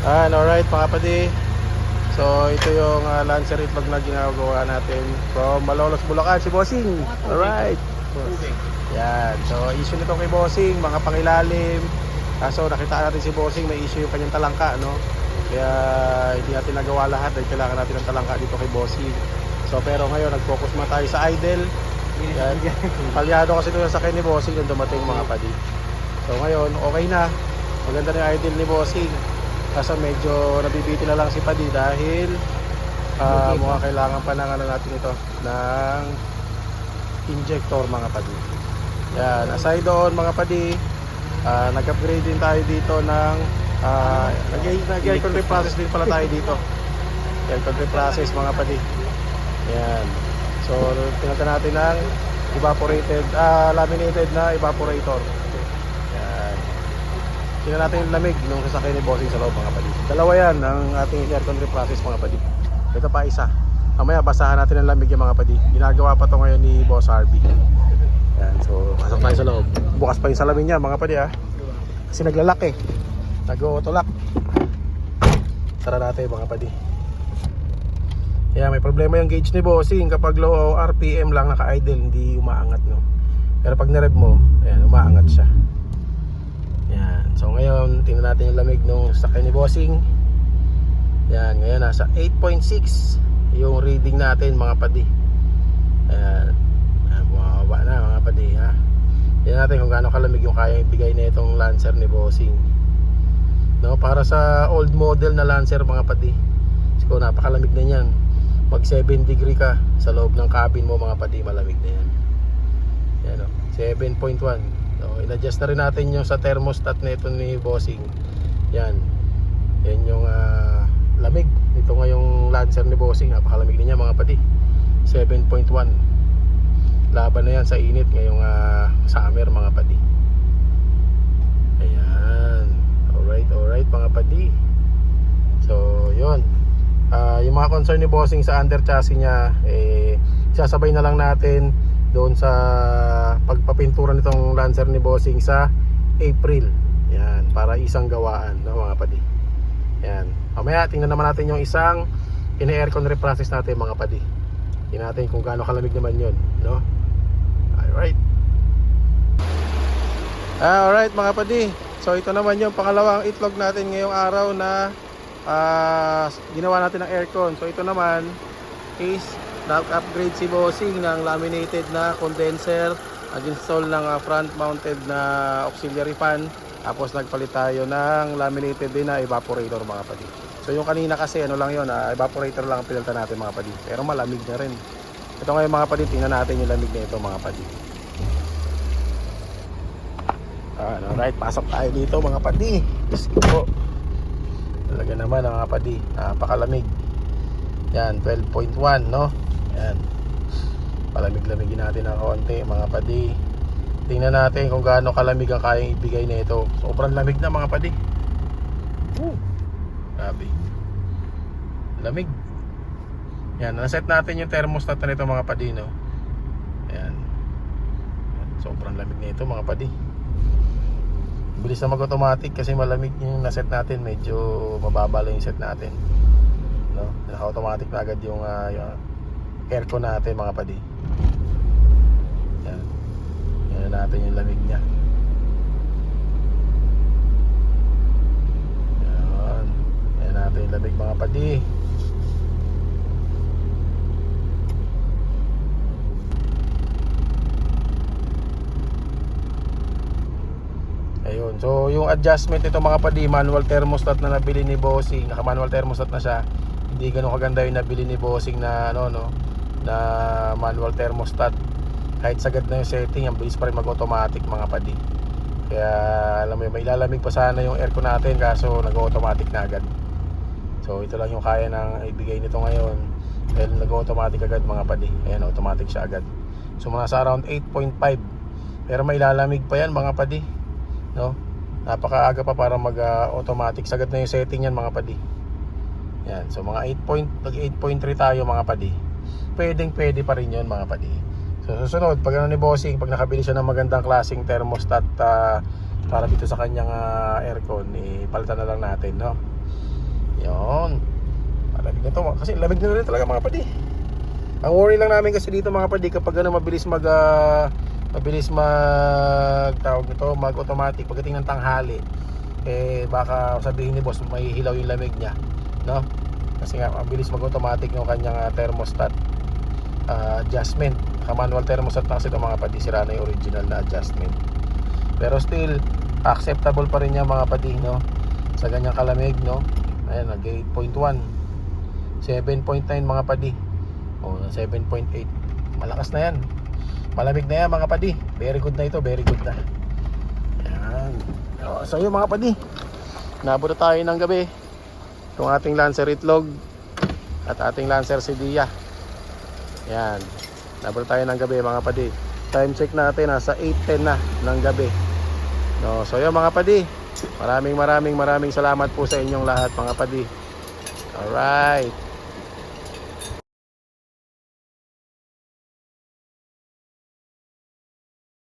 And alright mga padi. So ito yung uh, Lancer itlog na ginagawa natin from Malolos, Bulacan, si Bossing. Alright. Yan. So issue nito kay Bossing, mga pangilalim. Kaso nakita natin si Bossing may issue yung kanyang talangka, no? Kaya hindi natin nagawa lahat dahil kailangan natin ng talangka dito kay Bossing. So pero ngayon nag-focus muna tayo sa idle. Yan. Palyado kasi ito yung sakay ni Bossing nung dumating mga padi. So ngayon, okay na. Maganda na yung idle ni Bossing. Kaso medyo nabibiti na lang si Padi dahil uh, mukha kailangan pa ng ano natin ito ng injector mga padi. Yan, aside doon mga padi, ah, nag-upgrade din tayo dito ng uh, nag-aircon reprocess din pala tayo dito. Aircon reprocess mga padi. Yan. So, pinata natin ng evaporated, ah, laminated na evaporator. Yan. Tingnan natin yung lamig nung sasakay ni Bossing sa loob mga padi. Dalawa yan ang ating aircon reprocess mga padi. Ito pa isa. Mamaya basahan natin ang lamig yung mga padi. Ginagawa pa to ngayon ni Boss RB. Yan, so pasok tayo sa loob. Bukas pa yung salamin niya mga padi ha. Kasi naglalak eh. Nag-auto-lock. Tara natin mga padi. Yeah, may problema yung gauge ni Bossing kapag low RPM lang naka-idle, hindi umaangat no. Pero pag na-rev mo, ayan, umaangat siya. Yan. So ngayon, tingnan natin yung lamig nung sakay ni Bossing. Yan, ngayon nasa 8.6 yung reading natin mga padi. Ayan. Bumababa na mga padi ha. Tingnan natin kung gaano kalamig yung kaya ibigay na itong Lancer ni Bossing. No, para sa old model na Lancer mga padi. Siguro napakalamig na niyan. Mag 7 degree ka sa loob ng cabin mo mga padi, malamig na yan. Yan o, 7.1. So, in-adjust na rin natin yung sa thermostat na ito ni Bossing. Yan. Yan yung ah, lamig. Ito nga yung Lancer ni Bossing. Napakalamig niya mga padi. 7.1. Laban na yan sa init ngayong ah, summer mga padi. Ayan. Alright, alright mga padi. So, yun. Ah, yung mga concern ni Bossing sa under chassis niya, eh, sasabay na lang natin doon sa pagpapintura nitong Lancer ni Bossing sa April. Yan, para isang gawaan, no, mga padi. Yan. Mamaya tingnan naman natin yung isang ine-aircon reprocess natin mga padi. Tingnan natin kung gaano kalamig naman 'yon, no? Alright. Ah, alright mga padi. So ito naman yung pangalawang itlog natin ngayong araw na ah, ginawa natin ng aircon. So ito naman is nag-upgrade si Bossing ng laminated na condenser nag-install ng ah, front mounted na auxiliary fan tapos nagpalit tayo ng laminated din na evaporator mga padi. So yung kanina kasi ano lang yon, ah, evaporator lang ang pinalitan natin mga padi. Pero malamig na rin. Ito ngayon mga padi, tingnan natin yung lamig na ito mga padi. Ah, alright, pasok tayo dito mga padi. Go. Talaga naman mga padi, napakalamig. Yan, 12.1 no? Yan. Palamig-lamigin natin ng konti mga padi. Tingnan natin kung gaano kalamig ang kayang ibigay na ito. Sobrang lamig na mga padi. Woo. Grabe. Lamig. Yan, naset natin yung thermostat nito mga padi no. Yan. Yan, Sobrang lamig na ito mga padi. Bilis na mag-automatic kasi malamig yung naset natin. Medyo mababa lang yung set natin. No? Naka-automatic na agad yung, ah, yung aircon natin mga padi. Yan. Yan natin yung lamig niya. Yan. Yan natin yung lamig mga padi. Ayun. So, yung adjustment nito mga padi, manual thermostat na nabili ni Bossing, naka manual thermostat na siya. Hindi ganun kaganda yung nabili ni Bossing na ano no, na manual thermostat. Kahit sagad na yung setting, ang bilis pa rin mag-automatic mga padi. Kaya alam mo yun, may lalamig pa sana yung aircon natin kaso nag-automatic na agad. So ito lang yung kaya ng ibigay nito ngayon. Dahil nag-automatic agad mga padi. Ayan, automatic siya agad. So mga sa around 8.5. Pero may lalamig pa yan mga padi no? Napakaaga pa para mag-automatic. Sagad na yung setting yan mga padi. Yan. So mga 8 point, nag 8.3 tayo mga padi. Pwedeng pwede pa rin yun mga padi. So susunod, pag ano ni Bossing, pag nakabili siya ng magandang klaseng thermostat ah, para dito sa kanyang ah, aircon, ipalitan na lang natin, no? Yon. Malamig na to. Kasi lamig na rin talaga mga padi. Ang worry lang namin kasi dito mga padi kapag ano mabilis mag ah, mabilis mag tawag nito, mag automatic pagdating ng tanghali eh baka sabihin ni boss may hilaw yung lamig niya, no? Kasi nga mabilis mag automatic yung kanyang ah, thermostat ah, adjustment. Ka manual thermostat na kasi ito mga padi sira na yung original na adjustment. Pero still acceptable pa rin yung mga padi, no? Sa ganyang kalamig, no? Ayan, nag 8.1 7.9 mga padi o 7.8 malakas na yan. Malamig na yan mga padi very good na ito very good na. Yan o, so yun mga padi nabot na tayo ng gabi. Itong ating Lancer Itlog at ating Lancer Sedia yan. Nabot tayo ng gabi mga padi. Time check natin nasa 8.10 na ng gabi. No, so yun mga padi. Maraming maraming maraming salamat po sa inyong lahat mga padi. Alright